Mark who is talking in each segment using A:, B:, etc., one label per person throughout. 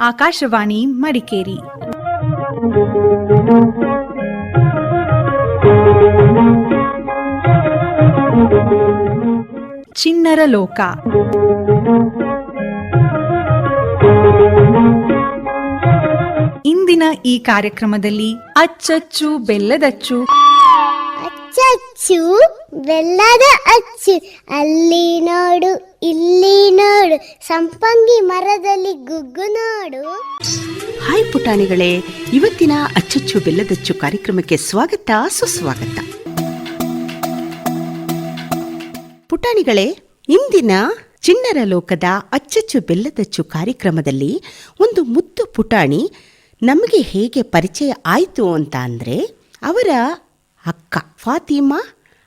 A: ಆಕಾಶವಾಣಿ ಮಡಿಕೇರಿ. ಚಿನ್ನರ ಲೋಕ. ಇಂದಿನ ಈ ಕಾರ್ಯಕ್ರಮದಲ್ಲಿ ಅಚ್ಚಚ್ಚು ಬೆಲ್ಲದಚ್ಚು.
B: ಅಚ್ಚಚ್ಚು ಬೆಲ್ಲದ ಅಚ್ಚು. ಅಲ್ಲಿ ನೋಡು. ಇಲ್ಲಿ ನೋಡು, ಸಂಪಂಗಿ ಮರದಲ್ಲಿ ಗುಗ್ಗು ನೋಡು.
C: ಹಾಯ್ ಪುಟಾಣಿಗಳೇ, ಇವತ್ತಿನ ಅಚ್ಚುಚ್ಚು ಬೆಲ್ಲದಚ್ಚು ಕಾರ್ಯಕ್ರಮಕ್ಕೆ ಸ್ವಾಗತ, ಸುಸ್ವಾಗತ. ಪುಟಾಣಿಗಳೇ, ಇಂದಿನ ಚಿನ್ನರ ಲೋಕದ ಅಚ್ಚಚ್ಚು ಬೆಲ್ಲದಚ್ಚು ಕಾರ್ಯಕ್ರಮದಲ್ಲಿ ಒಂದು ಮುದ್ದು ಪುಟಾಣಿ ನಮಗೆ ಹೇಗೆ ಪರಿಚಯ ಆಯಿತು ಅಂತ ಅಂದರೆ, ಅವರ ಅಕ್ಕ ಫಾತಿಮಾ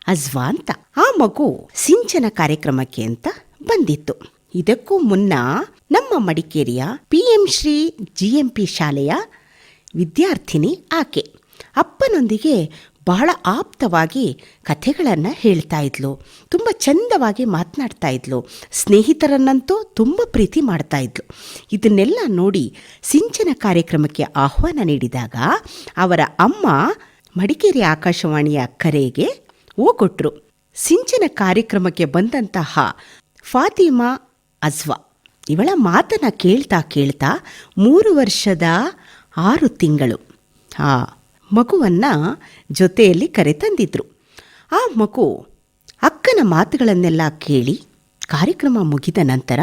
C: ಅಜ್ವಾ ಅಂತ ಆ ಮಗು ಸಿಂಚನ ಕಾರ್ಯಕ್ರಮಕ್ಕೆ ಅಂತ ಬಂದಿತ್ತು. ಇದಕ್ಕೂ ಮುನ್ನ ನಮ್ಮ ಮಡಿಕೇರಿಯ P M Shri G M P ಶಾಲೆಯ ವಿದ್ಯಾರ್ಥಿನಿ ಆಕೆ ಅಪ್ಪನೊಂದಿಗೆ ಬಹಳ ಆಪ್ತವಾಗಿ ಕಥೆಗಳನ್ನು ಹೇಳ್ತಾ ಇದ್ಲು. ತುಂಬ ಚಂದವಾಗಿ ಮಾತನಾಡ್ತಾ ಇದ್ಲು. ಸ್ನೇಹಿತರನ್ನಂತೂ ತುಂಬ ಪ್ರೀತಿ ಮಾಡ್ತಾ ಇದ್ಲು. ಇದನ್ನೆಲ್ಲ ನೋಡಿ ಸಿಂಚನ ಕಾರ್ಯಕ್ರಮಕ್ಕೆ ಆಹ್ವಾನ ನೀಡಿದಾಗ ಅವರ ಅಮ್ಮ ಮಡಿಕೇರಿ ಆಕಾಶವಾಣಿಯ ಕರೆಗೆ ಓಗೊಟ್ರು ಸಿಂಚನ ಕಾರ್ಯಕ್ರಮಕ್ಕೆ ಬಂದಂತಹ ಫಾತಿಮಾ ಅಜ್ವಾ. ಇವಳ ಮಾತನ್ನು ಕೇಳ್ತಾ ಕೇಳ್ತಾ ಮೂರು ವರ್ಷದ ಆರು ತಿಂಗಳು. ಆ ಮಗುವನ್ನು ಜೊತೆಯಲ್ಲಿ ಕರೆತಂದಿದ್ರು. ಆ ಮಗು ಅಕ್ಕನ ಮಾತುಗಳನ್ನೆಲ್ಲ ಕೇಳಿ ಕಾರ್ಯಕ್ರಮ ಮುಗಿದ ನಂತರ,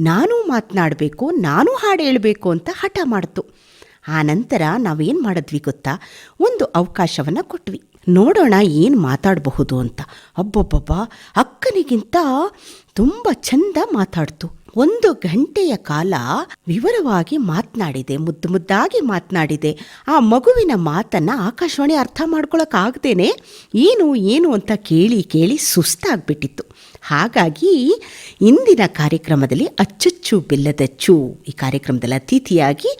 C: ನಾನೂ ಮಾತನಾಡಬೇಕು, ನಾನೂ ಹಾಡು ಹೇಳಬೇಕು ಅಂತ ಹಠ ಮಾಡ್ತು. ಆ ನಂತರ ನಾವೇನು ಮಾಡಿದ್ವಿ ಗೊತ್ತಾ? ಒಂದು ಅವಕಾಶವನ್ನು ಕೊಟ್ವಿ. ನೋಡೋಣ ಏನು ಮಾತಾಡಬಹುದು ಅಂತ. ಅಬ್ಬಬ್ಬಬ್ಬ, ಅಕ್ಕನಿಗಿಂತ ತುಂಬ ಚಂದ ಮಾತಾಡ್ತು. ಒಂದು ಗಂಟೆಯ ಕಾಲ ವಿವರವಾಗಿ ಮಾತನಾಡಿದೆ, ಮುದ್ದು ಮುದ್ದಾಗಿ ಮಾತನಾಡಿದೆ. ಆ ಮಗುವಿನ ಮಾತನ್ನು ಆಕಾಶವಾಣಿ ಅರ್ಥ ಮಾಡ್ಕೊಳಕ್ಕಾಗ್ದೇನೆ ಏನು ಏನು ಅಂತ ಕೇಳಿ ಕೇಳಿ ಸುಸ್ತಾಗ್ಬಿಟ್ಟಿತ್ತು. ಹಾಗಾಗಿ ಇಂದಿನ ಕಾರ್ಯಕ್ರಮದಲ್ಲಿ ಅಚ್ಚಚ್ಚು ಬಿಲ್ಲದಚ್ಚು ಈ ಕಾರ್ಯಕ್ರಮದಲ್ಲಿ ಅತಿಥಿಯಾಗಿ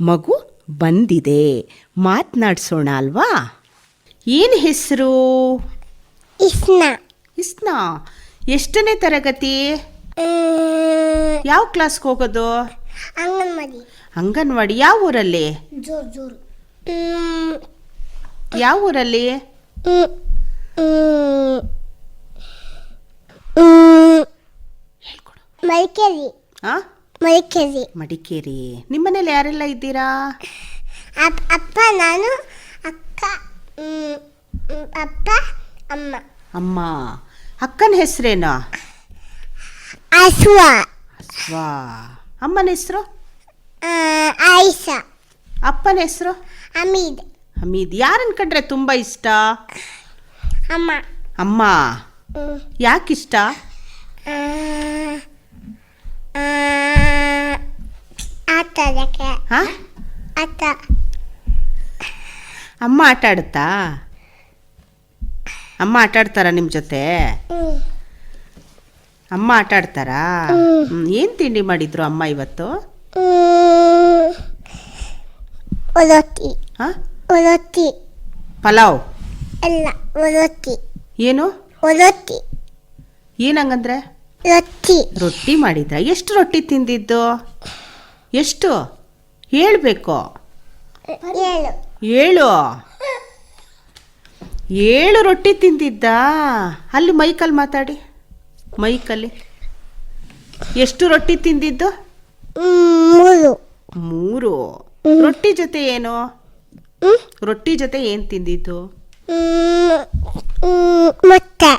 C: ಮಗು ಬಂದಿದೆ. ಮಾತನಾಡ್ಸೋಣ ಅಲ್ವಾ? ಏನು ಹೆಸರು?
B: ಇಸ್ನಾ.
C: ಇಸ್ನಾ. ಎಷ್ಟನೇ ತರಗತಿ? ಯಾವ ಕ್ಲಾಸ್ಗೆ ಹೋಗೋದು?
B: ಅಂಗನವಾಡಿ.
C: ಅಂಗನವಾಡಿ. ಯಾವ ಊರಲ್ಲಿ?
B: ಜೋರು ಜೋರು.
C: ಯಾವ ಊರಲ್ಲಿ?
B: ಮಡಿಕೇರಿ.
C: ಆ?
B: ಮಡಿಕೇರಿ.
C: ಮಡಿಕೇರಿ. ನಿಮ್ಮನೇಲಿ ಯಾರೆಲ್ಲ ಇದ್ದೀರಾ?
B: ಅಪ್- ಅಪ್ಪ ನಾನು ಅಕ್ಕ. ಅಪ್ಪ ಅಮ್ಮ.
C: ಅಮ್ಮ ಅಕ್ಕನ ಹೆಸರೇನು?
B: ಅಸ್ವಾ
C: ಅಸ್ವಾ ಅಮ್ಮನ ಹೆಸರು?
B: ಆಯಿಷಾ.
C: ಅಪ್ಪನ ಹೆಸರು?
B: ಹಮೀದ್.
C: ಹಮೀದ್. ಯಾರನ್ನ ಕಂಡ್ರೆ ತುಂಬ ಇಷ್ಟ?
B: ಅಮ್ಮ.
C: ಅಮ್ಮ. ಯಾಕಿಷ್ಟ?
B: ಆ, ಆ, ಆಟದಕ್ಕೆ
C: ಹಾ?
B: ಆಟ
C: ಅಮ್ಮ ಆಟ ಆಡುತ್ತಾ? ಅಮ್ಮ ಆಟ ಆಡ್ತಾರಾ ನಿಮ್ಮ ಜೊತೆ? ಅಮ್ಮ ಆಟ ಆಡ್ತಾರಾ? ಏನು ತಿಂಡಿ ಮಾಡಿದ್ರು ಅಮ್ಮ ಇವತ್ತು.
B: ರೊಟ್ಟಿ.
C: ಹಾಂ
B: ರೊಟ್ಟಿ.
C: ಪಲಾವ್.
B: ಅಲ್ಲ ರೊಟ್ಟಿ.
C: ಏನು?
B: ರೊಟ್ಟಿ.
C: ಏನಂಗಂದ್ರೆ?
B: ರೊಟ್ಟಿ.
C: ರೊಟ್ಟಿ ಮಾಡಿದ್ರ. ಎಷ್ಟು ರೊಟ್ಟಿ ತಿಂದಿದ್ದು? ಎಷ್ಟು? ಹೇಳ್ಬೇಕು.
B: ಏಳು.
C: ಏಳು. ಏಳು ರೊಟ್ಟಿ ತಿಂದಿದ್ದ? ಅಲ್ಲಿ ಮೈಕಲ್ಲಿ ಮಾತಾಡಿ. ಮೈಕಲ್ಲಿ. ಎಷ್ಟು ರೊಟ್ಟಿ ತಿಂದಿದ್ದು?
B: ಮೂರು.
C: ಮೂರು. ರೊಟ್ಟಿ ಜೊತೆ ಏನು? ರೊಟ್ಟಿ ಜೊತೆ ಏನು ತಿಂದಿದ್ದು?
B: ಮೊಟ್ಟೆ.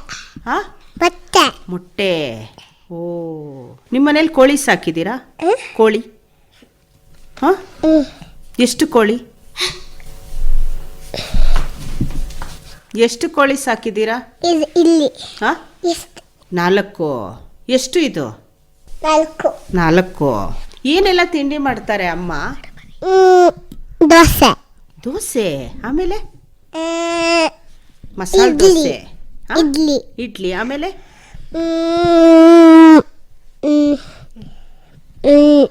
B: ಮೊಟ್ಟೆ.
C: ಮೊಟ್ಟೆ. ಓ. ನಿಮ್ಮ ಮನೇಲಿ ಕೋಳಿ ಸಾಕಿದ್ದೀರಾ? ಕೋಳಿ? ಹಾಂ. ಎಷ್ಟು ಕೋಳಿ? ಎಷ್ಟು ಕೋಳಿ ಸಾಕಿದ್ದೀರಾ?
B: ಇದು ಇಲ್ಲಿ.
C: ಹಾಂ? ನಾಲ್ಕು. ಎಷ್ಟು ಇದು?
B: ನಾಲ್ಕು.
C: ನಾಲ್ಕು. ಏನೆಲ್ಲ ತಿಂಡಿ ಮಾಡ್ತಾರೆ ಅಮ್ಮ?
B: ಹ್ಮ್, ದೋಸೆ.
C: ದೋಸೆ? ಆಮೇಲೆ?
B: ಆ,
C: ಮಸಾಲೆ
B: ಇಡ್ಲಿ.
C: ದೋಸೆ. ಹಾ?
B: ಇಡ್ಲಿ.
C: ಇಡ್ಲಿ. ಆಮೇಲೆ?
B: ಹ್ಮ್, ಹ್ಮ್, ಹ್ಮ್,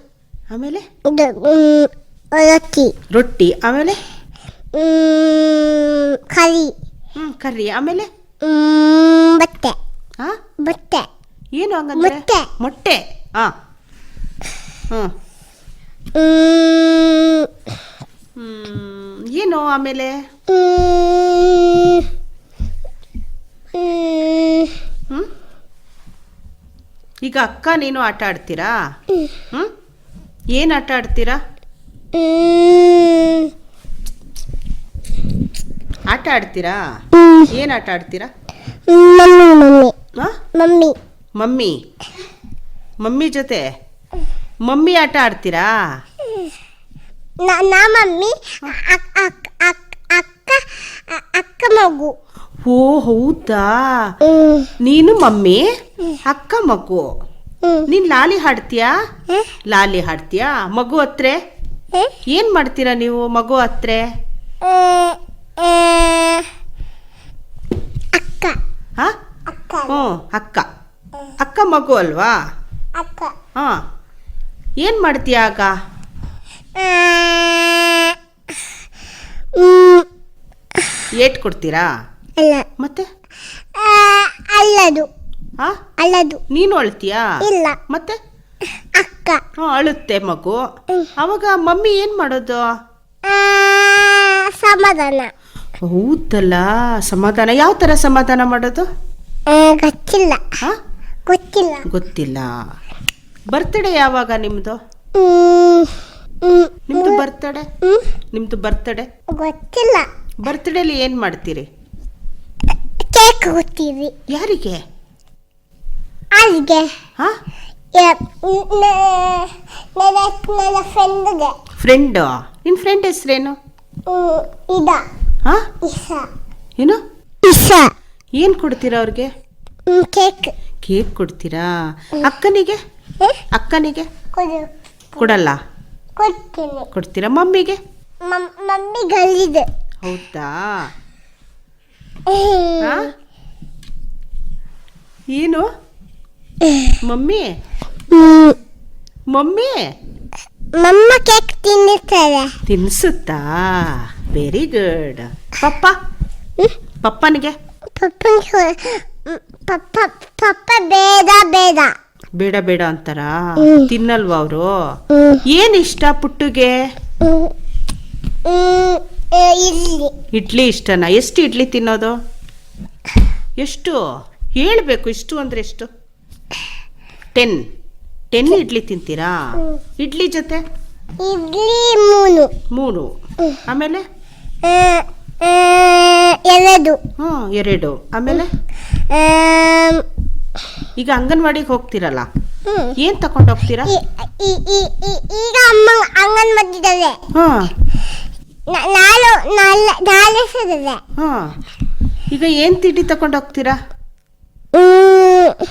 C: ಆಮೇಲೆ?
B: ಇದು, ಹ್ಮ್, ರೊಟ್ಟಿ
C: ರೊಟ್ಟಿ. ಆಮೇಲೆ?
B: ಹ್ಮ್, ಕರಿ.
C: ಹ್ಞೂ ಕರ್ರಿ ಆಮೇಲೆ?
B: ಹ್ಮ್, ಬಟ್ಟೆ.
C: ಹಾ?
B: ಬಟ್ಟೆ.
C: ಏನು ಹಂಗಂದ್ರೆ?
B: ಮೊಟ್ಟೆ.
C: ಮೊಟ್ಟೆ. ಹಾ.
B: ಹ್ಮ್,
C: ಹ್ಮ್, ಏನು ಆಮೇಲೆ?
B: ಹ್ಮ್, ಹ್ಮ್,
C: ಹ್ಮ್ ಈಗ ಅಕ್ಕ ನೀನು ಆಟ ಆಡ್ತೀರಾ? ಹ್ಮ್? ಏನು ಆಟ ಆಡ್ತೀರಾ?
B: ಹ್ಮ್,
C: ಆಟ ಆಡ್ತೀರಾ? ಏನ್ ಆಟ ಆಡ್ತೀರಾ?
B: Mummy mummy. ಮಮ್ಮಿ
C: ಜೊತೆ? ಮಮ್ಮಿ ಆಟ ಆಡ್ತೀರಾ?
B: ನಾ ಮಮ್ಮಿ ಅಕ್- ಅಕ್- ಅಕ್- ಅಕ್ಕ ಅಕ್ಕ ಮಗು
C: ಓ, ಹೌದಾ? ನೀನು ಮಮ್ಮಿ? ಅಕ್ಕ ಮಗು. ನೀನ್ ಲಾಲಿ ಹಾಡ್ತೀಯಾ? ಲಾಲಿ ಹಾಡ್ತೀಯಾ? ಮಗು ಹತ್ರ? ಏನ್ ಮಾಡ್ತೀರಾ ನೀವು ಮಗು ಹತ್ರೆ?
B: ಅಕ್ಕ.
C: ಹಾ?
B: ಅಕ್ಕ
C: ಹ್ಞೂ ಅಕ್ಕ. ಅಕ್ಕ ಮಗು ಅಲ್ವಾ?
B: ಅಕ್ಕ.
C: ಹಾ ಏನ್ ಮಾಡ್ತೀಯ
B: ಅಕ್ಕ?
C: ಏಟ್ ಕೊಡ್ತೀರಾ?
B: ಅಲ್ಲ.
C: ಮತ್ತೆ?
B: ಅಲ್ಲದು.
C: ಹಾ?
B: ಅಲ್ಲದು.
C: ನೀನು ಅಳ್ತೀಯಾ?
B: ಇಲ್ಲ.
C: ಮತ್ತೆ?
B: ಅಕ್ಕ.
C: ಹ್ಞೂ ಅಳುತ್ತೆ ಮಗು. ಅವಾಗ ಮಮ್ಮಿ ಏನ್ ಮಾಡೋದು?
B: ಸಮಾಧಾನ.
C: ಹೌದಲ್ಲ ಸಮಾಧಾನ? ಯಾವ ಥರ ಸಮಾಧಾನ ಮಾಡೋದು?
B: ಗೊತ್ತಿಲ್ಲ.
C: ಹಾ?
B: ಗೊತ್ತಿಲ್ಲ.
C: ಗೊತ್ತಿಲ್ಲ. ಬರ್ತ್ಡೇ ಯಾವಾಗ ನಿಮ್ದು?
B: ಹ್ಮ್, ಹ್ಮ್,
C: ನಿಮ್ದು ಬರ್ತಡೆ
B: ಹ್ಮ್,
C: ನಿಮ್ದು ಬರ್ತಡೆ
B: ಗೊತ್ತಿಲ್ಲ.
C: ಬರ್ತ್ಡೇಲಿ ಏನ್ ಮಾಡ್ತೀರಿ?
B: ಕೇಕ್ ಕೊಡ್ತೀವಿ
C: ಯಾರಿಗೆ?
B: ಅಲ್ಲಿಗೆ.
C: ಹಾ?
B: ನನ್ನ ನನ್ನ ಫ್ರೆಂಡ್ಗೆ
C: ಫ್ರೆಂಡ್ ನಿನ್ ಫ್ರೆಂಡ್ ಹೆಸ್ರೇನು?
B: ಇದ.
C: ಹಾ ಏನು? ಏನು ಕೊಡ್ತೀರಾ ಅವ್ರಿಗೆ?
B: ಕೇಕ್.
C: ಕೇಕ್ ಕೊಡ್ತೀರಾ? ಅಕ್ಕನಿಗೆ? ಅಕ್ಕನಿಗೆ?
B: ಕೊಡು.
C: ಕೊಡಲ್ಲ? ಕೊಡ್ತೀರಾ ಮಮ್ಮಿಗೆ?
B: ಮಮ್- ಮಮ್ಮಿ ಗಲ್ಲಿದೆ
C: ಹೌದಾ ಏನು? ಮಮ್ಮಿ. ಮಮ್ಮಿ?
B: ಮಮ್ಮ ಕೇಕ್ ತಿನ್ನುತ್ತಾರೆ.
C: ತಿನ್ಸುತ್ತಾ? ವೆರಿ ಗುಡ್ ಪಪ್ಪ? ಪಪ್ಪನಿಗೆ?
B: ಪಪ್ಪ ಪಪ್ಪ ಪಪ್ಪ ಬೇಡ ಬೇಡ
C: ಬೇಡ ಬೇಡ ಅಂತಾರ. ತಿನ್ನಲ್ವಾ ಅವರು? ಏನು ಇಷ್ಟ ಪುಟ್ಟುಗೆ? ಇಡ್ಲಿ. ಇಷ್ಟನಾ? ಎಷ್ಟು ಇಡ್ಲಿ ತಿನ್ನೋದು? ಎಷ್ಟು? ಹೇಳ್ಬೇಕು ಇಷ್ಟು ಅಂದ್ರೆ ಎಷ್ಟು? ಟೆನ್. ಟೆನ್ ಇಡ್ಲಿ ತಿಂತೀರಾ? ಇಡ್ಲಿ ಜೊತೆ?
B: ಇಡ್ಲಿ ಮೂನು
C: ಮೂರು. ಆಮೇಲೆ?
B: ಎರಡು.
C: ಹ್ಞೂ ಎರಡು. ಆಮೇಲೆ? ಈಗ ಅಂಗನವಾಡಿಗೆ ಹೋಗ್ತೀರಲ್ಲ?
B: ಹ್ಮ್.
C: ಏನ್ ತಕೊಂಡು ಹೋಗ್ತೀರಾ?
B: ಈಗ ಅಮ್ಮ ಅಂಗನ್ ಮದ್ದಿದ್ದಾವೆ
C: ಹಾಂ
B: ನಾಳೆ ಸಿಗದೆ
C: ಈಗ ಏನು ತಿಂಡಿ ತಕೊಂಡು ಹೋಗ್ತೀರಾ?
B: ಹ್ಮ್.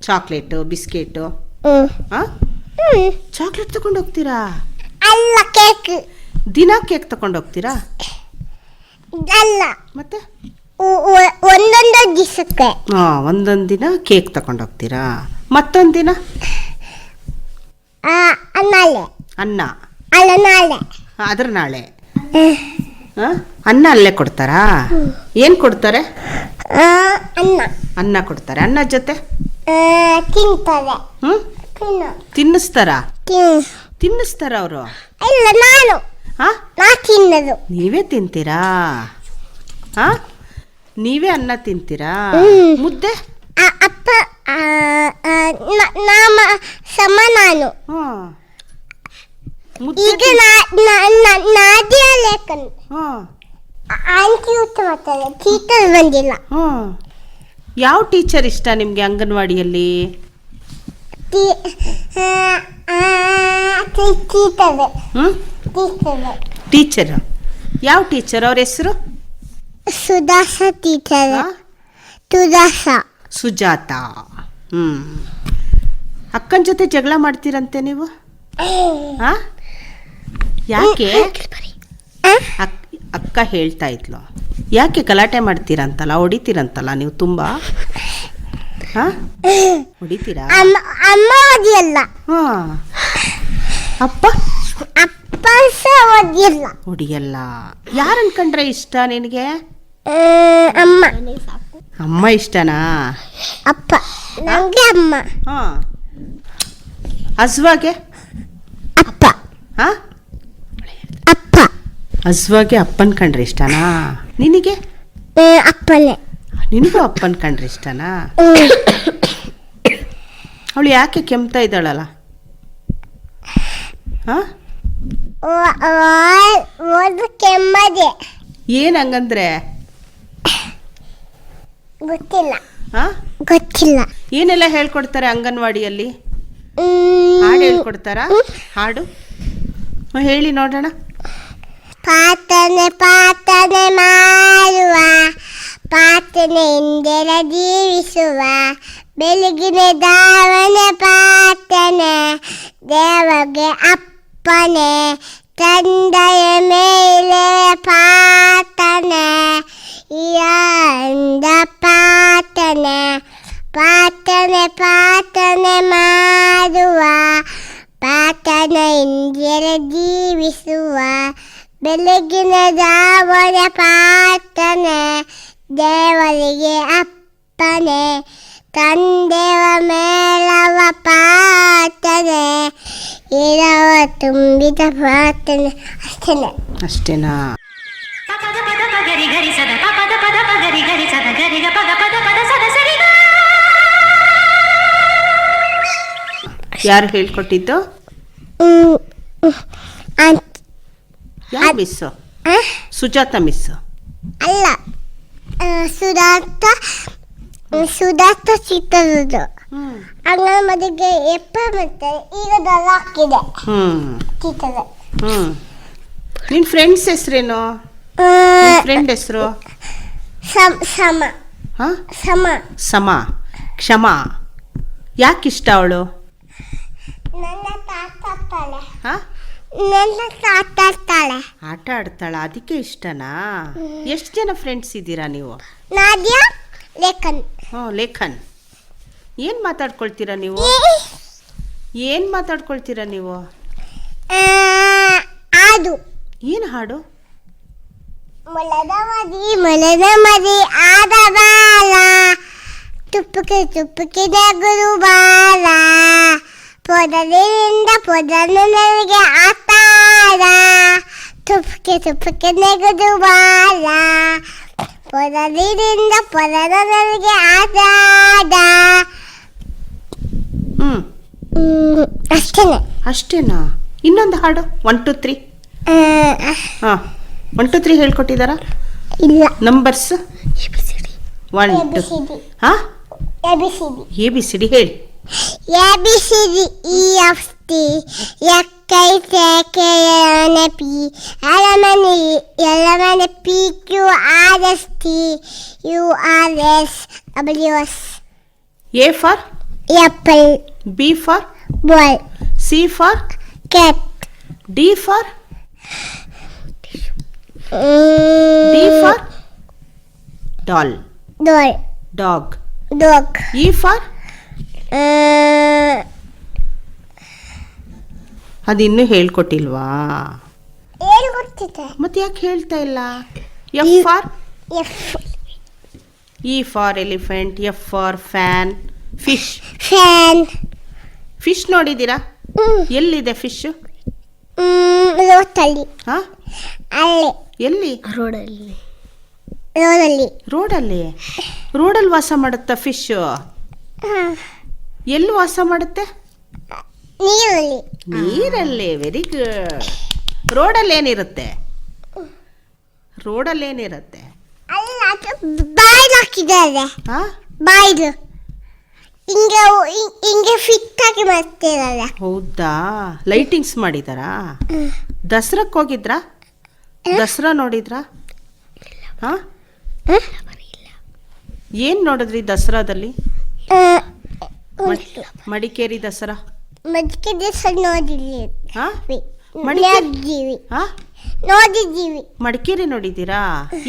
C: Chocolate biscuit.
B: ಹ್ಮ್. ಹ್ಮ್.
C: ಚಾಕ್ಲೇಟ್ ತಗೊಂಡು ಹೋಗ್ತೀರಾ?
B: ಅಲ್ಲ ಕೇಕ್.
C: ದಿನ ಕೇಕ್ ತಗೊಂಡು ಹೋಗ್ತೀರಾ?
B: ಅಲ್ಲ.
C: ಮತ್ತೆ?
B: ಒಂದೊಂದು ದಿವಸಕ್ಕೆ
C: ಹಾಂ ಒಂದೊಂದು ದಿನ ಕೇಕ್ ತಗೊಂಡು ಹೋಗ್ತೀರಾ? ಮತ್ತೊಂದು ದಿನ?
B: ಆ, ನಾಳೆ
C: ಅನ್ನ.
B: ಅಲ್ಲ ನಾಳೆ.
C: ಆ, ಅದ್ರ ನಾಳೆ. ಹಾಂ ಅನ್ನ ಅಲ್ಲೇ ಕೊಡ್ತಾರಾ? ಏನು ಕೊಡ್ತಾರೆ?
B: ಆ, ಅನ್ನ.
C: ಅನ್ನ ಕೊಡ್ತಾರೆ. ಅನ್ನ ಜೊತೆ?
B: ಆ, ತಿಂತಾರೆ.
C: ಹ್ಞೂ
B: ತಿನ್ನು.
C: ತಿನ್ನಿಸ್ತಾರಾ?
B: ತಿನ್
C: ತಿನ್ನಿಸ್ತಾರ ಅವರು?
B: ಇಲ್ಲ ನಾನು. ತಿನ್ನದು
C: ನೀವೇ ತಿಂತೀರಾ ಹಾ ನೀವೇ ಅನ್ನ ತಿಂತೀರಾ
B: ಹ್ಮ್.
C: ಮುದ್ದೆ
B: ಅಪ್ಪ ನಾಮ ಸಮ ನಾನು
C: ಹಾಂ ಮುದ್ದೆ
B: ಈಗ ನಾದಿಯ ಲೇಖನ್
C: ಹಾಂ
B: ಆಂಟಿ ಊಟ ಮಾಡ್ತಾರೆ ಟೀಚರ್ ಬಂದಿಲ್ಲ
C: ಹಾಂ ಯಾವ ಟೀಚರ್ ಇಷ್ಟ ನಿಮಗೆ ಅಂಗನವಾಡಿಯಲ್ಲಿ
B: ಟೀ- ಟೀಚರ್
C: ಹ್ಞೂ
B: ಟೀಚರ್.
C: ಟೀಚರ್? ಯಾವ ಟೀಚರ್? ಅವ್ರ ಹೆಸರು?
B: ಸುದಾಸ ಟೀಚರ್. ಸುದಾಸ
C: ಸುಜಾತ. ಹ್ಞೂ ಅಕ್ಕನ ಜೊತೆ ಜಗಳ ಮಾಡ್ತೀರಂತೆ ನೀವು? ಹಾ? ಯಾಕೆ? ಅಕ್ಕ ಹೇಳ್ತಾ ಇದ್ಲು. ಯಾಕೆ ಗಲಾಟೆ ಮಾಡ್ತೀರಂತಲ್ಲ? ಹೊಡಿತೀರಂತಲ್ಲ ನೀವು ತುಂಬ? ಹಾಂ? ಹೊಡಿತೀರಾ?
B: ಅಮ್ಮ
C: ಹಾಂ. ಅಪ್ಪ
B: ಅಪ್ಪ ಸಹ ಓದಿಯಲ್ಲ
C: ಹೊಡಿಯಲ್ಲ ಯಾರು ಅನ್ಕೊಂಡ್ರೆ ಇಷ್ಟ ನಿನಗೆ?
B: ಆ, ಅಮ್ಮ.
C: ಅಮ್ಮ ಇಷ್ಟನಾ?
B: ಅಪ್ಪ. ನಂಗೆ ಅಮ್ಮ.
C: ಹಾಂ. ಹಸ್ವಾಗೆ
B: ಅಪ್ಪ.
C: ಹಾ?
B: ಅಪ್ಪ.
C: ಹಸ್ವಾಗೆ ಅಪ್ಪನ ಕಂಡ್ರೆ ಇಷ್ಟನಾ? ನಿನಗೆ?
B: ಅಪ್ಪನೇ.
C: ನಿನಗೂ ಅಪ್ಪನ ಕಂಡ್ರೆ ಇಷ್ಟನಾ?
B: ಹ್ಮ್.
C: ಅವಳು ಯಾಕೆ ಕೆಮ್ತಾ ಇದ್ದಾಳಲ್ಲ? ಹಾ?
B: ಒಂದು ಕೆಮ್ಮದೆ.
C: ಏನು ಹಂಗಂದ್ರೆ?
B: ಗೊತ್ತಿಲ್ಲ.
C: ಹಾ?
B: ಗೊತ್ತಿಲ್ಲ.
C: ಏನೆಲ್ಲ ಹೇಳ್ಕೊಡ್ತಾರೆ ಅಂಗನವಾಡಿಯಲ್ಲಿ. ಹಾಡು ಹೇಳ್ಕೊಡ್ತಾರಾ? ಹಾಡು? ಹ್ಮ್, ಹೇಳಿ ನೋಡೋಣ.
B: ಪಾತನೆ ಪಾತನೆ ಮಾಡುವ. ಪ್ರಾರ್ಥನೆಯಿಂದಲೇ ಜೀವಿಸುವ. ಬೆಳಗಿನ ದಾವನೆ ಪಾತನೆ. ದೇವಗೆ ಅಪ್ಪನೆ ತಂದೆಯ ಮೇಲೆ ಪ್ರಾರ್ಥನೆ ಇಂದ ಪ್ರಾರ್ಥನೆ ಪ್ರಾರ್ಥನೆ ಪ್ರಾರ್ಥನೆ ಮಾಡುವ ಪ್ರಾರ್ಥನೆಯಿಂದಲೇ ಜೀವಿಸುವ ಬೆಳಗಿನ ಜಾವನ ಪ್ರಾರ್ಥನೆ ದೇವರಿಗೆ ಅಪ್ಪನೆ ತಂದೆಯ ಮೇಲವ ಪ್ರಾರ್ಥನೆ ಇರವ ತುಂಬಿದ ಪ್ರಾರ್ಥನೆ ಅಷ್ಟೇನೆ
C: ಅಷ್ಟೇನಾ
D: ಪದ ಪದ ಪಗರಿ ಗರಿ ಸದ ಪದ ಪದ ಪಗರಿ ಗರಿ ಸದ ಗರಿ ಗ ಪದ ಪದ ಪದ ಸದ.
C: ಯಾರು ಹೇಳ್ಕೊಟ್ಟಿದ್ದು
B: ಹ್ಮ್.
C: ಯಾವ ಮಿಸ್ಸು
B: ಆ?
C: ಸುಜಾತ ಮಿಸ್ಸು
B: ಅಲ್ಲ ಆ, ಸುಧಾರ್ಥ ಸುಧಾರ್ಥ ಚಿತ್ರದ್ದು
C: ಹ್ಮ್.
B: ಅಂಗನವಾಡಿಗೆ ಎಪ್ಪ ಮತ್ತೆ ಈಗ ದೊಡ್ಡ ಹಾಕಿದೆ
C: ಹ್ಮ್.
B: ಚಿತ್ರದ
C: ಹ್ಮ್. ನಿನ್ ಫ್ರೆಂಡ್ಸ್ ಹೆಸರೇನು? ಫ್ರೆಂಡ್ ಹೆಸರು?
B: ಸಮ ಸಮ.
C: ಹಾ?
B: ಸಮ.
C: ಸಮ. ಕ್ಷಮ. ಇಷ್ಟ ಅವಳು?
B: ನನ್ನ ತಾತಾಡ್ತಾಳೆ
C: ಹಾ?
B: ನನ್ನ ತಾತಾಡ್ತಾಳೆ
C: ಆಟ ಆಡ್ತಾಳ ಅದಕ್ಕೆ ಇಷ್ಟನಾ? ಎಷ್ಟು ಜನ ಫ್ರೆಂಡ್ಸ್ ಇದ್ದೀರಾ ನೀವು?
B: ನಾದ್ಯಾ ಲೇಖನ್.
C: ಹ್ಞೂ ಲೇಖನ್. ಏನು ಮಾತಾಡ್ಕೊಳ್ತೀರಾ ನೀವು? ಏನು ಮಾತಾಡ್ಕೊಳ್ತೀರಾ ನೀವು?
B: ಅದು
C: ಏನು ಹಾಡು?
B: ಮೊಲದ ಮದಿ ಮೊಲದ ಮದಿ ಆದ ಬಾಲ. ತುಪ್ಪಕ್ಕೆ ತುಪ್ಪಕ್ಕೆ ನಗುರು ಬಾಲ. ಪೊದಲಿನಿಂದ ಪೊದಲು ನನಗೆ ಆತಾರ ತುಪ್ಪಕ್ಕೆ ತುಪ್ಪಕ್ಕೆ ನಗುದು ಬಾಲ. ಪೊದಲಿನಿಂದ ಪೊದಲು ನನಗೆ ಆತಾರ
C: ಹ್ಞೂ
B: ಹ್ಮ್, ಅಷ್ಟೇನೆ.
C: ಅಷ್ಟೇನಾ? ಇನ್ನೊಂದು ಹಾಡು ಒನ್ ಟು ತ್ರೀ ಹಾಂ. ಒನ್ ಟು ತ್ರೀ ಹೇಳ್ಕೊಟ್ಟಿದ್ದಾರಾ
B: ಇಲ್ಲ.
C: ನಂಬರ್ಸ್ ಒನ್ ಟು ಹಾಂ?
B: A B C D
C: A B C D E
B: A B C கை
C: for apple.
B: B
C: for ball.
B: C
C: for cat.
B: D
C: for d for doll. Doll.
B: Dog.
C: Dog.
B: E
C: for uh, ಅದಿನ್ನೂ ಹೇಳ್ಕೊಟ್ಟಿಲ್ವಾ? ಮತ್ತೆ ಯಾಕೆ ಹೇಳ್ತಾ ಇಲ್ಲ? F for
B: F
C: E for elephant F for fan fish
B: fan
C: fish ನೋಡಿದ್ದೀರಾ? ಎಲ್ಲಿದೆ fish
B: ರೋಟಲ್ಲಿ
C: ಹಾ?
B: ಅಲ್ಲಿ.
C: ಎಲ್ಲಿ?
B: ರೋಡಲ್ಲಿ.
C: ರೋಡಲ್ಲಿ. ರೋಡಲ್ಲಿ? ವಾಸ ಮಾಡುತ್ತಾ ಫಿಶ್ ಎಲ್ಲಿ ವಾಸ ಮಾಡುತ್ತೆ?
B: ನೀರಲ್ಲಿ.
C: ನೀರಲ್ಲಿ ವೆರಿ ಗುಡ್ ರೋಡಲ್ಲಿ ಏನಿರುತ್ತೆ? ರೋಡಲ್ಲಿ ಏನಿರುತ್ತೆ?
B: ಬಾಯ್ಲ್ ಹಾಕಿದ್ದಾರೆ
C: ಹಾ?
B: ಬಾಯ್ದು ಹಿಂಗೆ ಹಿ- ಹಿಂಗೆ ಫಿಟ್ ಆಗಿ ಮಾಡ್ತಿರಲ್ಲ.
C: ಹೌದಾ? ಲೈಟಿಂಗ್ಸ್ ಮಾಡಿದಾರಾ? ದಸರಕ್ಕೆ ಹೋಗಿದ್ರಾ? ದಸರಾ ನೋಡಿದ್ರಾ? ಹಾ? ಏನು ನೋಡಿದ್ರಿ ದಸರಾದಲ್ಲಿ? ಮಡ್- ಮಡಿಕೇರಿ ದಸರಾ?
B: ಮಜ್ಜಿಗೆ ದಿವಸ ನೋಡಿದ್ದೀವಿ. ನೋಡಿದ್ದೀವಿ ನೋಡಿದ್ದೀವಿ.
C: ಮಡಿಕೇರಿ ನೋಡಿದ್ದೀರಾ?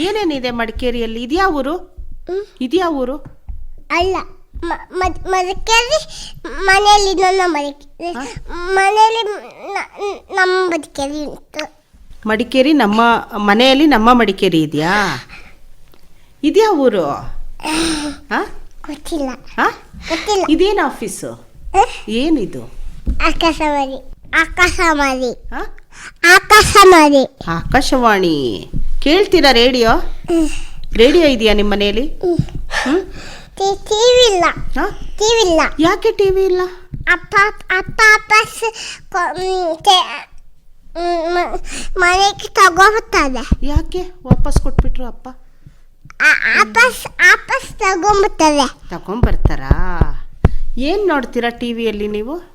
C: ಏನೇನಿದೆ ಮಡಿಕೇರಿಯಲ್ಲಿ? ಇದ್ಯಾವ ಊರು? ಇದ್ಯಾವ ಊರು?
B: ಅಲ್ಲ ಮಡಿಕೇರಿ ಮನೆಯಲ್ಲಿ ನನ್ನ ಮಡಿಕೇರಿ ಮನೆಯಲ್ಲಿ ನಮ್ಮ ಮಡಿಕೇರಿ ಉಂಟು.
C: ಮಡಿಕೇರಿ ನಮ್ಮ ಮನೆಯಲ್ಲಿ ನಮ್ಮ ಮಡಿಕೇರಿ ಇದೆಯಾ? ಇದೆಯಾ ಊರು?
B: ಗೊತ್ತಿಲ್ಲ.
C: ಇದೇನು ಆಫೀಸು? ಏನಿದು?
B: ಆಕಾಶ ಆಕಾಶವಾಣಿ. ಆಕಾಶ ಮರಿ
C: ಹಾ?
B: ಆಕಾಶವಾಣಿ.
C: ಆಕಾಶವಾಣಿ. ಕೇಳ್ತೀರಾ ರೇಡಿಯೋ? ರೇಡಿಯೋ ಇದೆಯಾ ನಿಮ್ಮ ಮನೆಯಲ್ಲಿ? ಹ್ಮ್.
B: ಟಿವಿ ಇಲ್ಲ.
C: ಹಾ?
B: ಟಿವಿ ಇಲ್ಲ.
C: ಯಾಕೆ ಟಿವಿ ಇಲ್ಲ?
B: ಅಪ್ಪ ಅಪ್ಪ ಅಪ್ಪ ಸ- ಕೊ- ಮ್, ತೆ- ಮ್, ಮ- ಮನೆಗೆ ತಗೋಬರ್ತಾರೆ
C: ಯಾಕೆ? ವಾಪಸ್ ಕೊಟ್ಬಿಟ್ರು ಅಪ್ಪ.
B: ಆಪಸ್ ಆಪಸ್ ತಗೊಂಬರ್ತಾರೆ
C: ತಗೊಂಬರ್ತಾರಾ? ಏನು ನೋಡ್ತೀರಾ ಟಿವಿಯಲ್ಲಿ ನೀವು?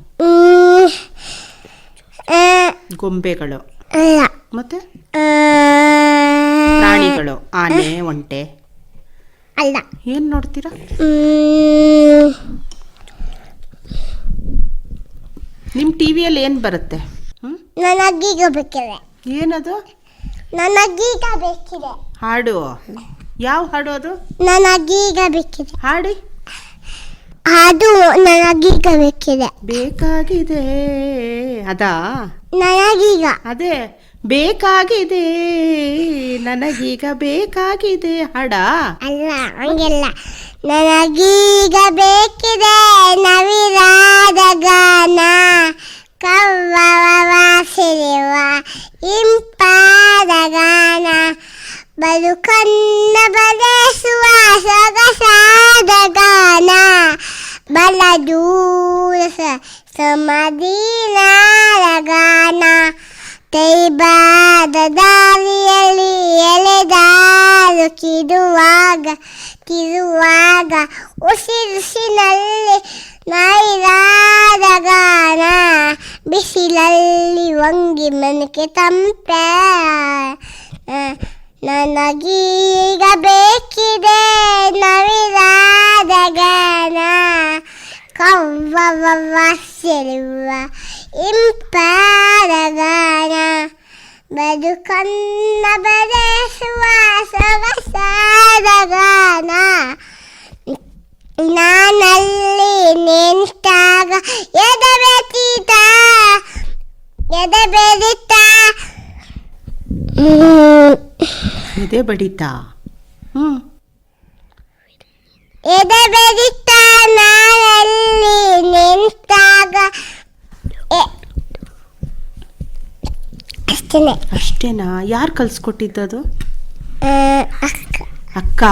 C: ಗೊಂಬೆಗಳು. ಮತ್ತೆ? ಪ್ರಾಣಿಗಳು. ಆನೆ ಒಂಟೆ.
B: ಅಲ್ಲ.
C: ಏನು ನೋಡ್ತೀರಾ?
B: ನಿಮ್
C: ನಿಮ್ಮ ಟಿವಿಯಲ್ಲಿ ಏನು ಬರುತ್ತೆ? ಹ್ಮ್?
B: ನನಗೀಗ ಬೇಕಿದೆ.
C: ಏನದು?
B: ನನಗೀಗ ಬೇಕಿದೆ.
C: ಹಾಡು. ಯಾವ ಹಾಡು ಅದು?
B: ನನಗೀಗ ಬೇಕಿದೆ.
C: ಹಾಡಿ.
B: ಅದು ನನಗೀಗ ಬೇಕಿದೆ
C: ಬೇಕಾಗಿದೆ. ಅದಾ?
B: ನನಗೀಗ.
C: ಅದೇ ಬೇಕಾಗಿದೆ. ನನಗೀಗ ಬೇಕಾಗಿದೆ. ಹಡ
B: ಅಲ್ಲ ಹಂಗೆಲ್ಲ. ನನಗೀಗ ಬೇಕಿದೆ ನವಿರಾದ ಗಾನ. ಕವ್ವವ ಸಿರಿವ ಇಂಪಾದ ಗಾನ. ಬದುಕನ್ನ ಬಲ ದೂರ ಸ- ಸಮಾಧಿನಾದ ಗಾನ ಕೈಬಾದ ದಾರಿಯಲ್ಲಿ ಎಳೆದಾರು ಕಿರುವಾಗ ಕಿರುವಾಗ ಉಸಿರುಸಿನಲ್ಲಿ ನೈರಾದ ಗಾನ ಬಿಸಿಲಲ್ಲಿ ಒಂಗಿ ಮನಕ್ಕೆ ತಂಪ ನನಗೀಗ ಬೇಕಿದೆ ನವಿರಾದ ಗಾನ ಕವ್ವವ ಸಿರುವ ಇಂಪಾದ ಗಾನ ಬದುಕನ್ನ ಬದಸುವ ಸೊಗಸಾದ ಗಾನ ನಾನಲ್ಲಿ ನಿಂತಾಗ ಎದೆ ಬೆತೀತ ಎದೆ ಬೆದೀತ
C: ಎದೆ ಬಡಿತಾ ಹ್ಞೂ
B: ಎದೆ ಬೆದೀತ ನಾನಲ್ಲಿ ನಿಂತಾಗ? ಅಷ್ಟೇನೆ.
C: ಅಷ್ಟೇನಾ? ಯಾರು ಕಲ್ಸ್ಕೊಟ್ಟಿದ್ದದು?
B: ಆ, ಅಕ್ಕ.
C: ಅಕ್ಕ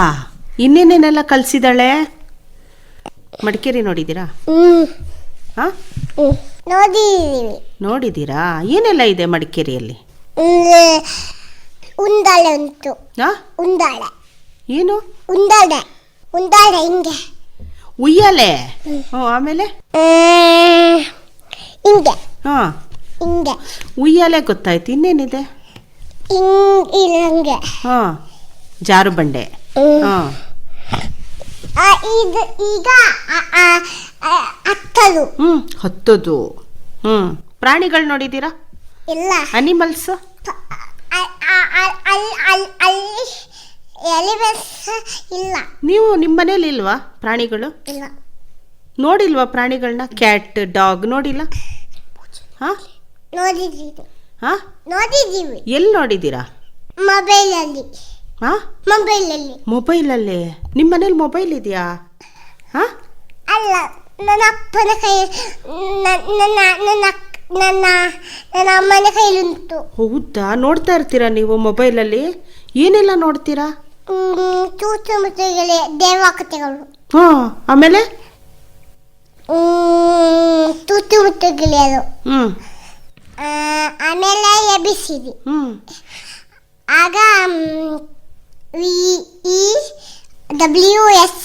C: ಇನ್ನೇನೇನೆಲ್ಲ ಕಲ್ಸಿದಾಳೆ? ಮಡಿಕೇರಿ ನೋಡಿದ್ದೀರಾ?
B: ಹ್ಮ್.
C: ಹಾಂ
B: ಹ್ಮ್. ನೋಡಿದೀವಿ.
C: ನೋಡಿದ್ದೀರಾ? ಏನೆಲ್ಲ ಇದೆ ಮಡಿಕೇರಿಯಲ್ಲಿ?
B: ಉಂಟು.
C: ಹಾಂ
B: ಉಂದಾಳೆ.
C: ಏನು?
B: ಉಂದಾಳೆ. ಉಂದಾಳೆ ಹಿಂಗೆ.
C: ಉಯ್ಯಾಲೆ? ಹ್ಞೂ ಆಮೇಲೆ?
B: ಹಿಂಗೆ
C: ಹಾಂ.
B: ಹಿಂಗೆ
C: ಉಯ್ಯಾಲೆ ಗೊತ್ತಾಯ್ತು ಇನ್ನೇನಿದೆ?
B: ಹಿಂಗ್ ಹಂಗೆ
C: ಹಾಂ. ಜಾರು ಬಂಡೆ. ಹಾಂ.
B: ಆ, ಇದು ಈಗ ಹತ್ತದು.
C: ಹ್ಞೂ ಹತ್ತದು. ಹ್ಞೂ ಪ್ರಾಣಿಗಳು ನೋಡಿದ್ದೀರಾ?
B: ಇಲ್ಲ.
C: ಅನಿಮಲ್ಸ್
B: ಅಲ್ಲಿ ಎಲಿಮೆಂಟ್ಸ್ ಇಲ್ಲ.
C: ನೀವು ನಿಮ್ಮ ಮನೇಲಿ ಇಲ್ವಾ ಪ್ರಾಣಿಗಳು?
B: ಇಲ್ಲ.
C: ನೋಡಿಲ್ವಾ ಪ್ರಾಣಿಗಳನ್ನ ಕ್ಯಾಟ್ ಡಾಗ್ ನೋಡಿಲ್ಲ? ಹಾಂ?
B: ನೋಡಿದ್ದೀವಿ
C: ಹಾಂ?
B: ನೋಡಿದ್ದೀವಿ
C: ಎಲ್ಲಿ ನೋಡಿದ್ದೀರಾ?
B: ಮೊಬೈಲಲ್ಲಿ.
C: ಹಾಂ?
B: ಮೊಬೈಲಲ್ಲಿ.
C: ಮೊಬೈಲಲ್ಲಿ? ನಿಮ್ಮ ಮನೇಲಿ ಮೊಬೈಲ್ ಇದೆಯಾ? ಹಾಂ?
B: ಅಲ್ಲ ನನ್ನ ಅಪ್ಪನ ಕೈ ನನ್ನ ನನ್ನ ನನ್ನ ನನ್ನ ಅಮ್ಮನ ಕೈಲುಂಟು
C: ಹೌದಾ? ನೋಡ್ತಾ ಇರ್ತೀರಾ ನೀವು ಮೊಬೈಲಲ್ಲಿ? ಏನೆಲ್ಲ ನೋಡ್ತೀರಾ?
B: ಹ್ಮ್, ಚೂಚುಮುಚ್ಚುಗಳೇ ದೇವಕತೆಗಳು.
C: ಹಾಂ ಆಮೇಲೆ?
B: ಹ್ಮ್, ಚೂಚುಮುಚ್ಚುಗಿಳಿಯರು
C: ಹ್ಞೂ
B: ಆಮೇಲೆ ಎಬಿಸಿಡಿ
C: ಹ್ಞೂ
B: ಆಗ ವಿ ಇ ಡಬ್ಲ್ಯೂ ಎಸ್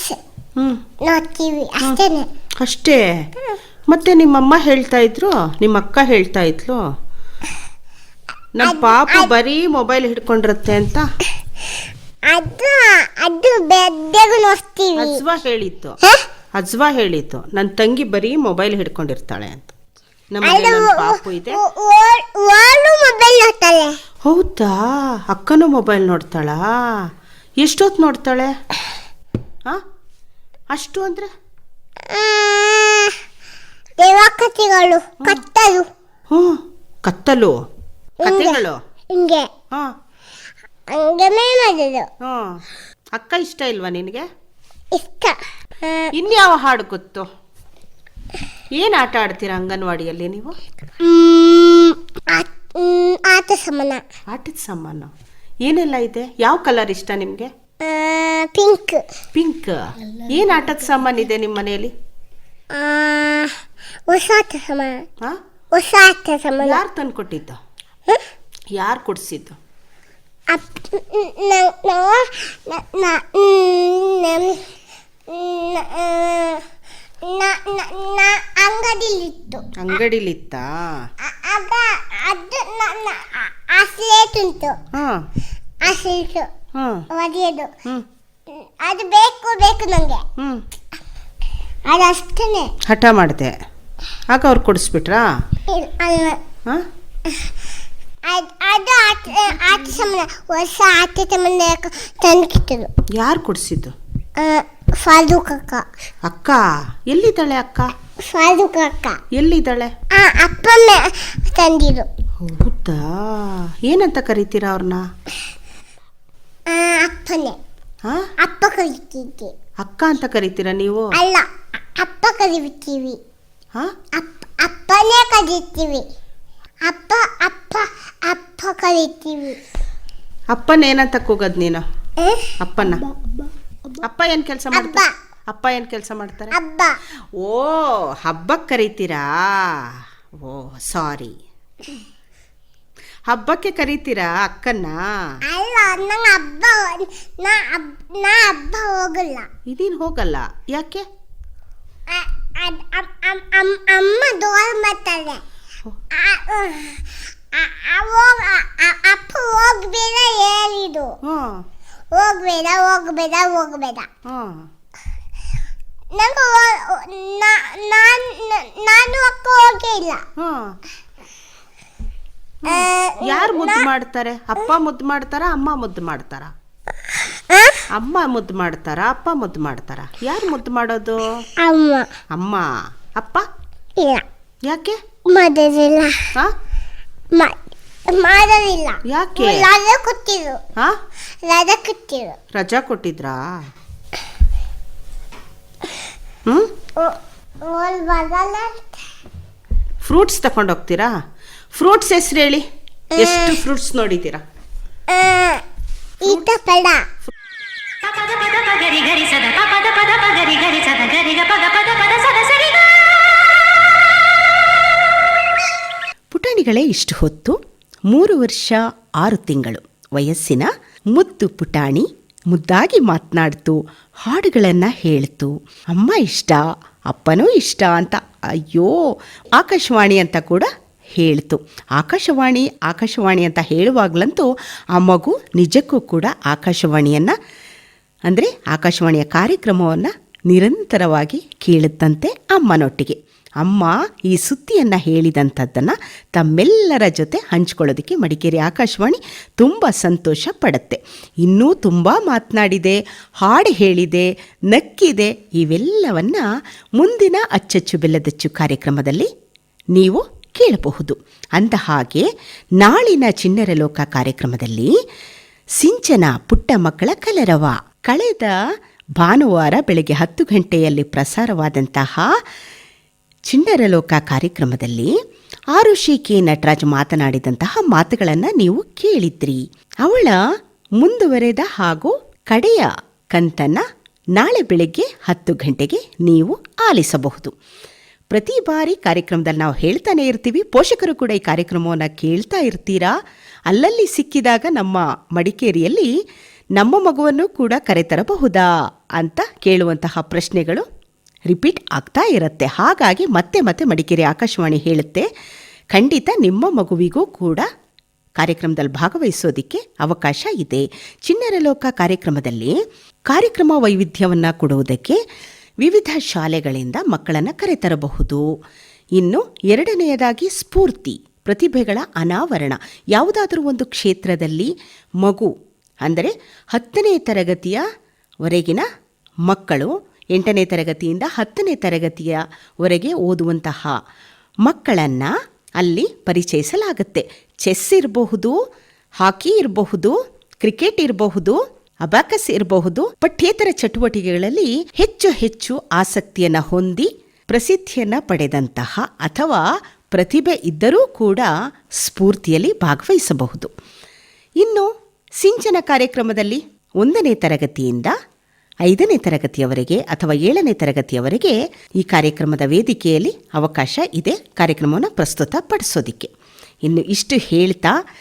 C: ಹ್ಞೂ
B: ನೋಡ್ತೀವಿ ಅಷ್ಟೇನೆ.
C: ಅಷ್ಟೇ? ಮತ್ತೆ ನಿಮ್ಮಮ್ಮ ಹೇಳ್ತಾ ಇದ್ರು? ನಿಮ್ಮ ಅಕ್ಕ ಹೇಳ್ತಾ ಇದ್ಲು? ನಮ್ಮ ಪಾಪ ಬರೀ ಮೊಬೈಲ್ ಹಿಡ್ಕೊಂಡಿರುತ್ತೆ ಅಂತ?
B: ಅದು ಅದು ಬೆದ್ದೆಗೂ ನೋಡ್ತೀವಿ
C: ಅಜ್ವಾ ಹೇಳಿತ್ತು? ಅಜ್ವಾ ಹೇಳಿತ್ತು ನನ್ನ ತಂಗಿ ಬರೀ ಮೊಬೈಲ್ ಹಿಡ್ಕೊಂಡಿರ್ತಾಳೆ ಅಂತ. ನಮ್ಮ ಪಾಪು ಇದೆ.
B: ಮೊಬೈಲ್ ನೋಡ್ತಾಳೆ.
C: ಹೌದಾ? ಅಕ್ಕನೂ ಮೊಬೈಲ್ ನೋಡ್ತಾಳಾ? ಎಷ್ಟೊತ್ತು ನೋಡ್ತಾಳೆ? ಹಾ? ಅಷ್ಟು ಅಂದ್ರೆ?
B: ಆ, ದೇವಕತೆಗಳು ಕತ್ತಲು.
C: ಹ್ಞೂ ಕತ್ತಲು? ಕತೆಗಳು?
B: ಹಿಂಗೆ.
C: ಹಾ.
B: ಹಂಗೆ ಮಾಡೋದು
C: ಹ್ಞೂ. ಅಕ್ಕ ಇಷ್ಟ ಇಲ್ವಾ ನಿನಗೆ?
B: ಇಷ್ಟ. ಆ,
C: ಇನ್ಯಾವ ಹಾಡು ಗೊತ್ತು? ಏನು ಆಟ ಆಡ್ತೀರಾ ಅಂಗನವಾಡಿಯಲ್ಲಿ ನೀವು?
B: ಮ್, ಸಾಮಾನು ಮ್, ಆಟ ಸಮಾನ.
E: ಆಟದ ಸಾಮಾನು. ಏನೆಲ್ಲ ಇದೆ? ಯಾವ ಕಲರ್ ಇಷ್ಟ ನಿಮಗೆ?
B: ಪಿಂಕ್.
E: ಪಿಂಕ್. ಏನು ಆಟದ ಸಾಮಾನು ಇದೆ ನಿಮ್ಮ ಮನೆಯಲ್ಲಿ?
B: ಹೊಸ ಆಟ ಸಮಾನ.
E: ಹಾಂ
B: ಹೊಸ ಆಟ ಸಮಾನ.
E: ಯಾರು ತಂದು ಕೊಟ್ಟಿದ್ದು ಯಾರು ಕೊಡಿಸಿದ್ದು?
B: ಅಂಗಡಿಲಿತ್ತು.
E: ಅಂಗಡಿಲಿತ್ತಾ?
B: ಅದು ನ- ನ- ಆ- ಸ್ಲೇಟ್ ಉಂಟು ಆ ಸ್ಲೇಟು ಒಡೆಯೋದು ಅದು ಬೇಕು ಬೇಕು ನನಗೆ ಅದು ಅಷ್ಟೇ
E: ಹಠ ಮಾಡಿದೆ. ಆಗ ಅವ್ರು ಕೊಡಿಸ್ಬಿಟ್ರಾ? ಹಾಂ?
B: ಅದ್- ಆಟ ಸಮಾನ ಹೊಸ ಆಟ ಸಮಾನ ತಂದಿಟ್ಟರು
E: ಯಾರು ಕೊಡಿಸಿದ್ದು?
B: ಫಾರೂಕ್ ಅಕ್ಕ.
E: ಅಕ್ಕ? ಎಲ್ಲಿದ್ದಾಳೆ ಅಕ್ಕ?
B: ಫಾರೂಕ್ ಅಕ್ಕ.
E: ಎಲ್ಲಿದ್ದಾಳೆ?
B: ಆ ಅಪ್ಪಮ್ಮ ತಂದಿರು
E: ಹೌದಾ? ಏನಂತ ಕರಿತೀರಾ ಅವ್ರನ್ನ?
B: ಅಪ್ಪನೇ.
E: ಹಾಂ
B: ಅಪ್ಪ ಕರಿತಿದ್ದೆ.
E: ಅಕ್ಕ ಅಂತ ಕರಿತೀರಾ ನೀವು?
B: ಅಲ್ಲ ಅಪ್ಪ ಕರಿತೀವಿ.
E: ಹಾಂ
B: ಅಪ್ಪ ಅಪ್ಪನೇ ಕರಿತೀವಿ. ಅಪ್ಪ ಅಪ್ಪ ಅಪ್ಪ ಕರಿತೀವಿ.
E: ಅಪ್ಪನ ಏನಂತ ಕೂಗದ್ ನೀನು? ಅಪ್ಪನ? ಅಪ್ಪ ಏನು ಕೆಲಸ
B: ಮಾಡ್ತಾ
E: ಮಾಡ್ತಾರೆ? ಅಪ್ಪ ಏನು ಕೆಲಸ ಮಾಡ್ತಾರೆ?
B: ಅಪ್ಪ
E: ಓ ಹಬ್ಬಕ್ಕೆ ಕರಿತೀರಾ? ಓ ಸಾರಿ. ಹಬ್ಬಕ್ಕೆ ಕರಿತೀರಾ ಅಕ್ಕನ್ನ?
B: ಅಲ್ಲ ಹಬ್ಬ ನಾ ಹಬ್ ನಾ ಹಬ್ಬ ಹೋಗಲ್ಲ.
E: ಇದೇನು ಹೋಗಲ್ಲ? ಯಾಕೆ?
B: ಅ- ಅದ್- ಅಮ್- ಅಮ್- ಅಮ್- ಅಮ್ಮ ದೋಲ್ ಮಾಡ್ತಾರೆ. ಆ- ಅಪ್ಪ ಹೋಗ್ಬೇಡ ಹೇಳಿದು
E: ಹಾಂ.
B: ಹೋಗ್ಬೇಡ ಹೋಗ್ಬೇಡ ಹೋಗ್ಬೇಡ.
E: ಹಾಂ.
B: ನಂಗೆ ನಾನು ಅಕ್ಕ ಹೋಗೇ ಇಲ್ಲ.
E: ಹಾಂ.
B: ಆ,
E: ಯಾರು ಮುದ್ದು ಮಾಡ್ತಾರೆ? ಅಪ್ಪ ಮುದ್ದು ಮಾಡ್ತಾರಾ ಅಮ್ಮ ಮುದ್ದು ಮಾಡ್ತಾರಾ? ಅಮ್ಮ ಮುದ್ದು ಮಾಡ್ತಾರಾ ಅಪ್ಪ ಮುದ್ದು ಮಾಡ್ತಾರಾ? ಯಾರು ಮುದ್ದು ಮಾಡೋದು?
B: ಅಮ್ಮ.
E: ಅಮ್ಮ. ಅಪ್ಪ?
B: ಇಲ್ಲ.
E: ಯಾಕೆ?
B: ಮಾಡೋದಿಲ್ಲ
E: ಹಾ?
B: ಮಾ- ಮಾಡೋದಿಲ್ಲ
E: ಯಾಕೆ?
B: ರಜೆ ಕೊಟ್ಟಿದ್ರು.
E: ಹಾ?
B: ಕೊಟ್ಟಿದ್ರು. ಕೂತಿರು
E: ರಜಾ ಕೊಟ್ಟಿದ್ರಾ? ಹ್ಮ್?
B: ಓಲ್ ಬರಲ್ಲ
E: ಫ್ರೂಟ್ಸ್ ತಕೊಂಡು ಹೋಗ್ತೀರಾ? ಫ್ರೂಟ್ಸ್ ಹೆಸ್ರು ಹೇಳಿ. ಎಷ್ಟು ಫ್ರೂಟ್ಸ್ ನೋಡಿದ್ದೀರಾ?
B: ಈತ ಪಡ
D: ಪದ ಪದ ಪಗರಿ ಗರಿ ಸದ. ಪದ ಪದ ಪಗರಿ ಗರಿ ಸದ. ಗರಿಗ ಪದ ಪದ ಪದ ಸದ.
C: ಪುಟಾಣಿಗಳೇ ಇಷ್ಟು ಹೊತ್ತು. ಮೂರು ವರ್ಷ, ಆರು ತಿಂಗಳು. ವಯಸ್ಸಿನ ಮುದ್ದು ಪುಟಾಣಿ, ಮುದ್ದಾಗಿ ಮಾತನಾಡ್ತು, ಹಾಡುಗಳನ್ನು ಹೇಳ್ತು. ಅಮ್ಮ ಇಷ್ಟ, ಅಪ್ಪನೂ ಇಷ್ಟ ಅಂತ, ಅಯ್ಯೋ, ಆಕಾಶವಾಣಿ ಅಂತ ಕೂಡ ಹೇಳ್ತು. ಆಕಾಶವಾಣಿ ಆಕಾಶವಾಣಿ ಅಂತ ಹೇಳುವಾಗಲಂತೂ ಆ ಮಗು ನಿಜಕ್ಕೂ ಕೂಡ ಆಕಾಶವಾಣಿಯನ್ನು, ಅಂದರೆ ಆಕಾಶವಾಣಿಯ ಕಾರ್ಯಕ್ರಮವನ್ನು ನಿರಂತರವಾಗಿ ಕೇಳುತ್ತಂತೆ ಅಮ್ಮನೊಟ್ಟಿಗೆ. ಅಮ್ಮ ಈ ಸುದ್ದಿಯನ್ನು ಹೇಳಿದಂಥದ್ದನ್ನು ತಮ್ಮೆಲ್ಲರ ಜೊತೆ ಹಂಚ್ಕೊಳ್ಳೋದಕ್ಕೆ ಮಡಿಕೇರಿ ಆಕಾಶವಾಣಿ ತುಂಬ ಸಂತೋಷ ಪಡುತ್ತೆ. ಇನ್ನೂ ತುಂಬ ಮಾತನಾಡಿದೆ, ಹಾಡು ಹೇಳಿದೆ, ನಕ್ಕಿದೆ, ಇವೆಲ್ಲವನ್ನು ಮುಂದಿನ ಅಚ್ಚಚ್ಚು ಬೆಲ್ಲದಚ್ಚು ಕಾರ್ಯಕ್ರಮದಲ್ಲಿ ನೀವು ಕೇಳಬಹುದು. ಅಂದ ಹಾಗೆ ನಾಳಿನ ಚಿನ್ನರ ಲೋಕ ಕಾರ್ಯಕ್ರಮದಲ್ಲಿ ಸಿಂಚನ ಪುಟ್ಟ ಮಕ್ಕಳ ಕಲರವ. ಕಳೆದ ಭಾನುವಾರ ಬೆಳಗ್ಗೆ ಹತ್ತು ಗಂಟೆಯಲ್ಲಿ ಪ್ರಸಾರವಾದಂತಹ ಚಿಣ್ಣರ ಲೋಕ ಕಾರ್ಯಕ್ರಮದಲ್ಲಿ ಆರುಷಿ ಕೆ ನಟರಾಜ್ ಮಾತನಾಡಿದಂತಹ ಮಾತುಗಳನ್ನು ನೀವು ಕೇಳಿದ್ರಿ. ಅವಳ ಮುಂದುವರೆದ ಹಾಗೂ ಕಡೆಯ ಕಂತನ್ನ ನಾಳೆ ಬೆಳಗ್ಗೆ ಹತ್ತು ಗಂಟೆಗೆ ನೀವು ಆಲಿಸಬಹುದು. ಪ್ರತಿ ಬಾರಿ ಕಾರ್ಯಕ್ರಮದಲ್ಲಿ ನಾವು ಹೇಳ್ತಾನೆ ಇರ್ತೀವಿ, ಪೋಷಕರು ಕೂಡ ಈ ಕಾರ್ಯಕ್ರಮವನ್ನು ಕೇಳ್ತಾ ಇರ್ತೀರಾ? ಅಲ್ಲಲ್ಲಿ ಸಿಕ್ಕಿದಾಗ ನಮ್ಮ ಮಡಿಕೇರಿಯಲ್ಲಿ ನಮ್ಮ ಮಗುವನ್ನು ಕೂಡ ಕರೆತರಬಹುದಾ ಅಂತ ಕೇಳುವಂತಹ ಪ್ರಶ್ನೆಗಳು ರಿಪೀಟ್ ಆಗ್ತಾ ಇರುತ್ತೆ. ಹಾಗಾಗಿ ಮತ್ತೆ ಮತ್ತೆ ಮಡಿಕೇರಿ ಆಕಾಶವಾಣಿ ಹೇಳುತ್ತೆ, ಖಂಡಿತ ನಿಮ್ಮ ಮಗುವಿಗೂ ಕೂಡ ಕಾರ್ಯಕ್ರಮದಲ್ಲಿ ಭಾಗವಹಿಸೋದಕ್ಕೆ ಅವಕಾಶ ಇದೆ. ಚಿಣ್ಣರ ಲೋಕ ಕಾರ್ಯಕ್ರಮದಲ್ಲಿ ಕಾರ್ಯಕ್ರಮ ವೈವಿಧ್ಯವನ್ನು ಕೊಡುವುದಕ್ಕೆ ವಿವಿಧ ಶಾಲೆಗಳಿಂದ ಮಕ್ಕಳನ್ನು ಕರೆತರಬಹುದು. ಇನ್ನು ಎರಡನೆಯದಾಗಿ ಸ್ಫೂರ್ತಿ, ಪ್ರತಿಭೆಗಳ ಅನಾವರಣ. ಯಾವುದಾದರೂ ಒಂದು ಕ್ಷೇತ್ರದಲ್ಲಿ ಮಗು, ಅಂದರೆ ಹತ್ತನೇ ತರಗತಿಯವರೆಗಿನ ಮಕ್ಕಳು ಎಂಟನೇ ತರಗತಿಯಿಂದ ಹತ್ತನೇ ತರಗತಿಯವರೆಗೆ ಓದುವಂತಹ ಮಕ್ಕಳನ್ನು ಅಲ್ಲಿ ಪರಿಚಯಿಸಲಾಗುತ್ತೆ. ಚೆಸ್ ಇರಬಹುದು ಹಾಕಿ ಇರಬಹುದು ಕ್ರಿಕೆಟ್ ಇರಬಹುದು ಅಬಾಕಸ್ ಇರಬಹುದು, ಪಠ್ಯೇತರ ಚಟುವಟಿಕೆಗಳಲ್ಲಿ ಹೆಚ್ಚು ಹೆಚ್ಚು ಆಸಕ್ತಿಯನ್ನು ಹೊಂದಿ ಪ್ರಸಿದ್ಧಿಯನ್ನು ಪಡೆದಂತಹ ಅಥವಾ ಪ್ರತಿಭೆ ಇದ್ದರೂ ಕೂಡ ಸ್ಫೂರ್ತಿಯಲ್ಲಿ ಭಾಗವಹಿಸಬಹುದು. ಇನ್ನು ಸಿಂಚನ ಕಾರ್ಯಕ್ರಮದಲ್ಲಿ ಒಂದನೇ ತರಗತಿಯಿಂದ ಐದನೇ ತರಗತಿಯವರೆಗೆ ಅಥವಾ ಏಳನೇ ತರಗತಿಯವರೆಗೆ ಈ ಕಾರ್ಯಕ್ರಮದ ವೇದಿಕೆಯಲ್ಲಿ ಅವಕಾಶ ಇದೆ. ಕಾರ್ಯಕ್ರಮವನ್ನು ಪ್ರಸ್ತುತಪಡಿಸೋದಿಕ್ಕೆ. ಇನ್ನು ಇಷ್ಟು ಹೇಳ್ತಾ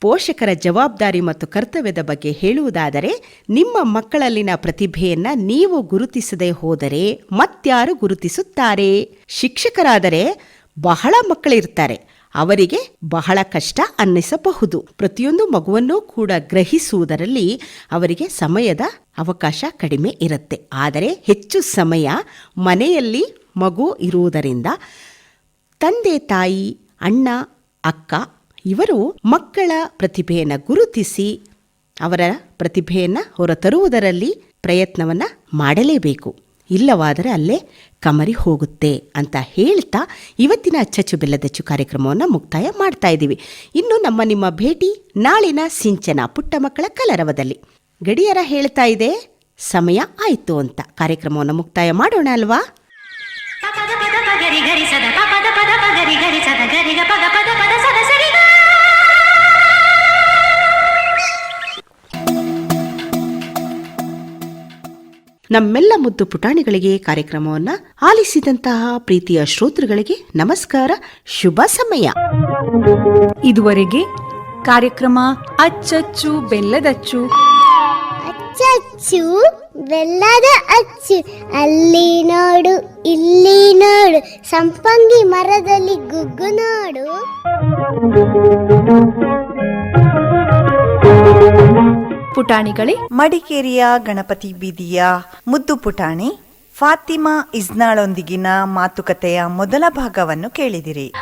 C: ಪೋಷಕರ ಜವಾಬ್ದಾರಿ ಮತ್ತು ಕರ್ತವ್ಯದ ಬಗ್ಗೆ ಹೇಳುವುದಾದರೆ, ನಿಮ್ಮ ಮಕ್ಕಳಲ್ಲಿನ ಪ್ರತಿಭೆಯನ್ನು ನೀವು ಗುರುತಿಸದೆ ಹೋದರೆ ಮತ್ಯಾರು ಗುರುತಿಸುತ್ತಾರೆ. ಶಿಕ್ಷಕರಾದರೆ ಬಹಳ ಮಕ್ಕಳಿರ್ತಾರೆ. ಅವರಿಗೆ ಬಹಳ ಕಷ್ಟ ಅನ್ನಿಸಬಹುದು. ಪ್ರತಿಯೊಂದು ಮಗುವನ್ನು ಕೂಡ ಗ್ರಹಿಸುವುದರಲ್ಲಿ ಅವರಿಗೆ ಸಮಯದ ಅವಕಾಶ ಕಡಿಮೆ ಇರುತ್ತೆ. ಆದರೆ ಹೆಚ್ಚು ಸಮಯ ಮನೆಯಲ್ಲಿ ಮಗು ಇರುವುದರಿಂದ ತಂದೆ, ತಾಯಿ, ಅಣ್ಣ, ಅಕ್ಕ ಇವರು ಮಕ್ಕಳ ಪ್ರತಿಭೆಯನ್ನು ಗುರುತಿಸಿ ಅವರ ಪ್ರತಿಭೆಯನ್ನು ಹೊರತರುವುದರಲ್ಲಿ ಪ್ರಯತ್ನವನ್ನು ಮಾಡಲೇಬೇಕು. ಇಲ್ಲವಾದರೆ ಅಲ್ಲೇ ಕಮರಿ ಹೋಗುತ್ತೆ ಅಂತ ಹೇಳ್ತಾ ಇವತ್ತಿನ ಅಚ್ಚಚ್ಚು ಬೆಲ್ಲದಚ್ಚು ಕಾರ್ಯಕ್ರಮವನ್ನು ಮುಕ್ತಾಯ ಮಾಡ್ತಾ ಇದ್ದೀವಿ. ಇನ್ನು ನಮ್ಮ ನಿಮ್ಮ ಭೇಟಿ ನಾಳಿನ ಸಿಂಚನ ಪುಟ್ಟ ಮಕ್ಕಳ ಕಲರವದಲ್ಲಿ. ಗಡಿಯರ ಹೇಳ್ತಾ ಇದೆ, ಸಮಯ ಆಯಿತು ಅಂತ. ಕಾರ್ಯಕ್ರಮವನ್ನು ಮುಕ್ತಾಯ ಮಾಡೋಣ ಅಲ್ವಾ?
D: ಪದ ಪದ ಪದ ಪದ ಪದ ಸದ. ಗರಿಗ ಪದ ಪದ ಪದ
C: ನಮ್ಮೆಲ್ಲ ಮುದ್ದು ಪುಟಾಣಿಗಳಿಗೆ ಕಾರ್ಯಕ್ರಮವನ್ನ ಆಲಿಸಿದಂತಹ ಪ್ರೀತಿಯ ಶ್ರೋತೃಗಳಿಗೆ ನಮಸ್ಕಾರ ಶುಭ ಸಮಯ.
A: ಇದುವರೆಗೆ ಕಾರ್ಯಕ್ರಮ ಅಚ್ಚಚ್ಚು ಬೆಲ್ಲದಚ್ಚು.
B: ಅಚ್ಚಚ್ಚು ಬೆಲ್ಲದ ಅಚ್ಚು. ಅಲ್ಲಿ ನೋಡು ಇಲ್ಲಿ ನೋಡು. ಸಂಪಂಗಿ ಮರದಲ್ಲಿ ಗುಗ್ಗು ನೋಡು.
F: ಪುಟಾಣಿಗಳೇ? ಮಡಿಕೇರಿಯ ಗಣಪತಿ ಬೀದಿಯ ಮುದ್ದು ಪುಟಾಣಿ ಫಾತಿಮಾ ಇಸ್ನಾಳೊಂದಿಗಿನ ಮಾತುಕತೆಯ ಮೊದಲ ಭಾಗವನ್ನು ಕೇಳಿದಿರಿ.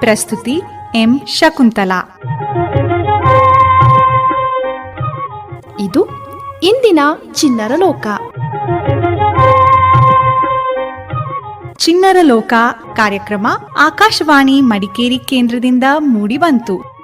A: ಪ್ರಸ್ತುತಿ ಎಂ. ಶಕುಂತಲಾ.
G: ಇದು ಇಂದಿನ ಚಿನ್ನರ ಲೋಕ
A: ಚಿಣ್ಣರ ಲೋಕ ಕಾರ್ಯಕ್ರಮ ಆಕಾಶವಾಣಿ ಮಡಿಕೇರಿ ಕೇಂದ್ರದಿಂದ ಮೂಡಿಬಂತು.